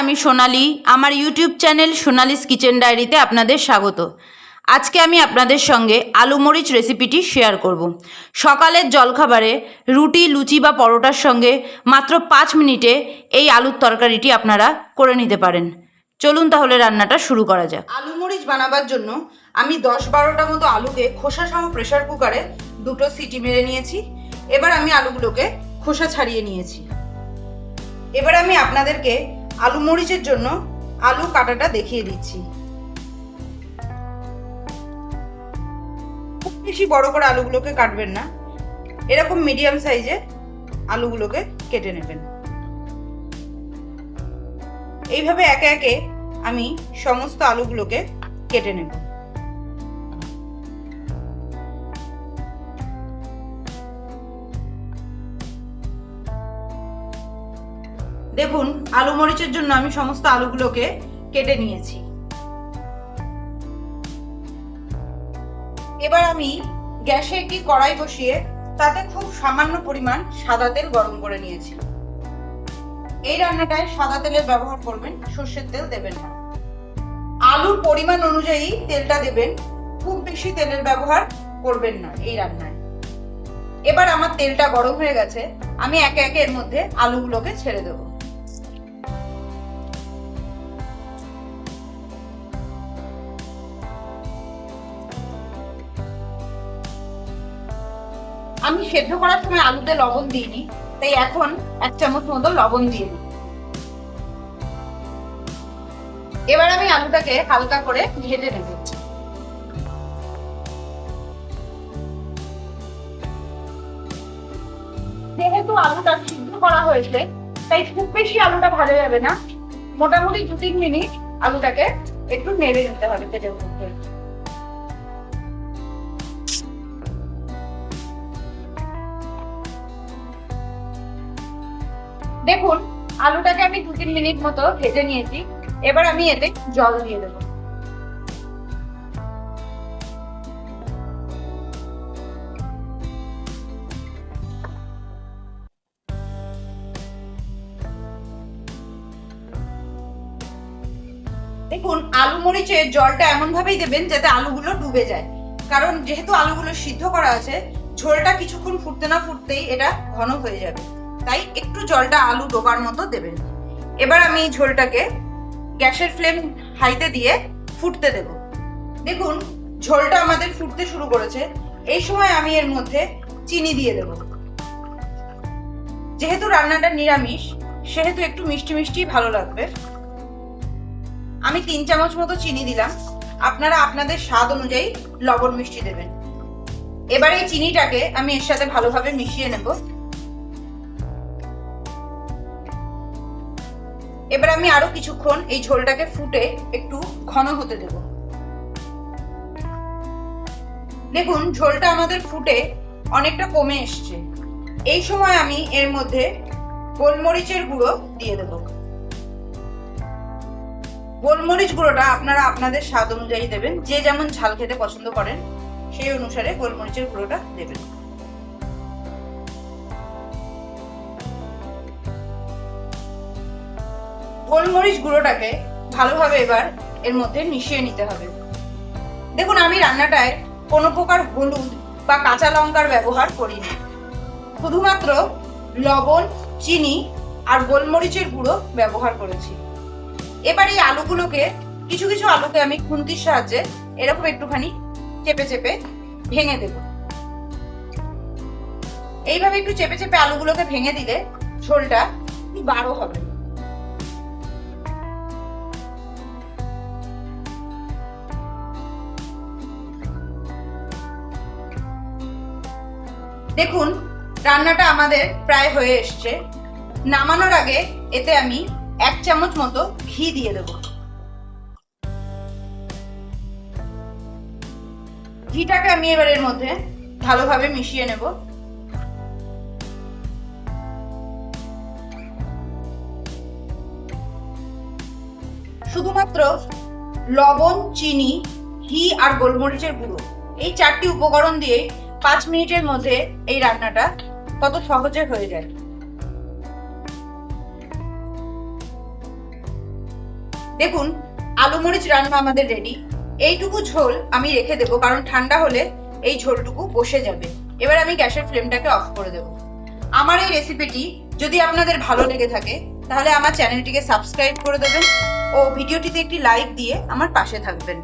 আমি সোনালি। আমার YouTube channel Sonali's kitchen ডায়েরিতে আপনাদের স্বাগত। আজকে আমি আপনাদের সঙ্গে আলু মরিচ রেসিপিটি শেয়ার করব। সকালের জলখাবারে রুটি, লুচি বা পরোটার সঙ্গে মাত্র পাঁচ মিনিটে এই আলুর তরকারিটি আপনারা করে নিতে পারেন। চলুন তাহলে রান্নাটা শুরু করা যাক। আলু মরিচ বানাবার জন্য আমি দশ বারোটা মতো আলুকে খোসা সহ প্রেশার কুকারে দুটো সিটি মেরে নিয়েছি। এবার আমি আলুগুলোকে খোসা ছাড়িয়ে নিয়েছি। এবার আমি আপনাদেরকে আলু মরিচের জন্য আলু কাটাটা দেখিয়ে দিচ্ছি। খুব বেশি বড় করে আলুগুলোকে কাটবেন না। এরকম মিডিয়াম সাইজে আলুগুলোকে কেটে নেবেন। এইভাবে একে একে আমি সমস্ত আলুগুলোকে কেটে নেব। দেখুন, আলু মরিচের জন্য আমি সমস্ত আলুগুলোকে কেটে নিয়েছি। এবার আমি গ্যাসে একটি কড়াই বসিয়ে তাতে খুব সামান্য পরিমাণ সাদা তেল গরম করে নিয়েছি। এই রান্নাটায় সাদা তেলের ব্যবহার করবেন, সর্ষের তেল দেবেন না। আলুর পরিমাণ অনুযায়ী তেলটা দেবেন, খুব বেশি তেলের ব্যবহার করবেন না এই রান্নায়। এবার আমার তেলটা গরম হয়ে গেছে, আমি একে একে এর মধ্যে আলুগুলোকে ছেড়ে দেবো। আমি সেদ্ধ করার সময় আলুতে লবণ দিইনি, তাই এখন এক চামচ মতো লবণ দিয়ে দিই। এবার আমি আলুটাকে হালকা করে ভেজে নেব। যেহেতু আলুটা সিদ্ধ করা হয়েছে, তাই খুব বেশি আলুটা ভাজা যাবে না। মোটামুটি দু তিন মিনিট আলুটাকে একটু নেড়ে নিতে হবে তেলের মধ্যে। দেখুন, আলুটাকে আমি দু তিন মিনিট মতো ভেজে নিয়েছি। এবার আমি এতে জল দিয়ে দেবো। দেখুন, আলু মরিচের জলটা এমন ভাবেই দেবেন যাতে আলুগুলো ডুবে যায়। কারণ যেহেতু আলুগুলো সিদ্ধ করা আছে, ঝোলটা কিছুক্ষণ ফুটতে না ফুটতেই এটা ঘন হয়ে যাবে। তাই একটু জলটা আলু ডোবার মতো দেবেন। এবার আমি ঝোলটাকে গ্যাসের ফ্লেম হাইতে দিয়ে ফুটতে দেব। দেখুন, ঝোলটা আমাদের ফুটতে শুরু করেছে। এই সময় আমি এর মধ্যে চিনি দিয়ে দেব। যেহেতু রান্নাটা নিরামিষ, সেহেতু একটু মিষ্টি মিষ্টি ভালো লাগবে। আমি তিন চামচ মতো চিনি দিলাম। আপনারা আপনাদের স্বাদ অনুযায়ী লবণ মিষ্টি দেবেন। এবার এই চিনিটাকে আমি এর সাথে ভালোভাবে মিশিয়ে নেব। এবার আমি আরও কিছুক্ষণ এই ঝোলটাকে ফুটে একটু ঘন হতে দেব। দেখুন, ঝোলটা আমাদের ফুটে অনেকটা কমে এসছে। এই সময় আমি এর মধ্যে গোলমরিচের গুঁড়ো দিয়ে দেব। গোলমরিচ গুঁড়োটা আপনারা আপনাদের স্বাদ অনুযায়ী দেবেন। যে যেমন ঝাল খেতে পছন্দ করেন, সেই অনুসারে গোলমরিচের গুঁড়োটা দেবেন। গোলমরিচ গুঁড়োটাকে ভালোভাবে এবার এর মধ্যে মিশিয়ে নিতে হবে। দেখুন, আমি রান্নাটায় কোনো প্রকার হলুদ বা কাঁচা লঙ্কার ব্যবহার করিনি। শুধুমাত্র লবণ, চিনি আর গোলমরিচের গুঁড়ো ব্যবহার করেছি। এবার এই আলুগুলোকে কিছু কিছু আলুকে আমি খুন্তির সাহায্যে এরকম একটুখানি চেপে চেপে ভেঙে দেব। এইভাবে একটু চেপে চেপে আলুগুলোকে ভেঙে দিলে ঝোলটা গাঢ় হবে। দেখুন, রান্নাটা আমাদের প্রায় হয়ে এসছে। নামানোর আগে এতে আমি এক চামচ মতো ঘি দিয়ে দেব। ঘিটাকে আমি এবার এর মধ্যে ভালোভাবে মিশিয়ে নেব। শুধুমাত্র লবণ, চিনি, ঘি আর গোলমরিচের গুঁড়ো, এই চারটি উপকরণ দিয়ে পাঁচ মিনিটের মধ্যে এই রান্নাটা কত সহজে হয়ে যায়। দেখুন, আলু মরিচ রান্না আমাদের রেডি এইটুকু ঝোল আমি রেখে দেবো, কারণ ঠান্ডা হলে এই ঝোলটুকু বসে যাবে। এবার আমি গ্যাসের ফ্লেমটাকে অফ করে দেবো। আমার এই রেসিপিটি যদি আপনাদের ভালো লেগে থাকে, তাহলে আমার চ্যানেলটিকে সাবস্ক্রাইব করে দেবেন ও ভিডিওটিতে একটি লাইক দিয়ে আমার পাশে থাকবেন।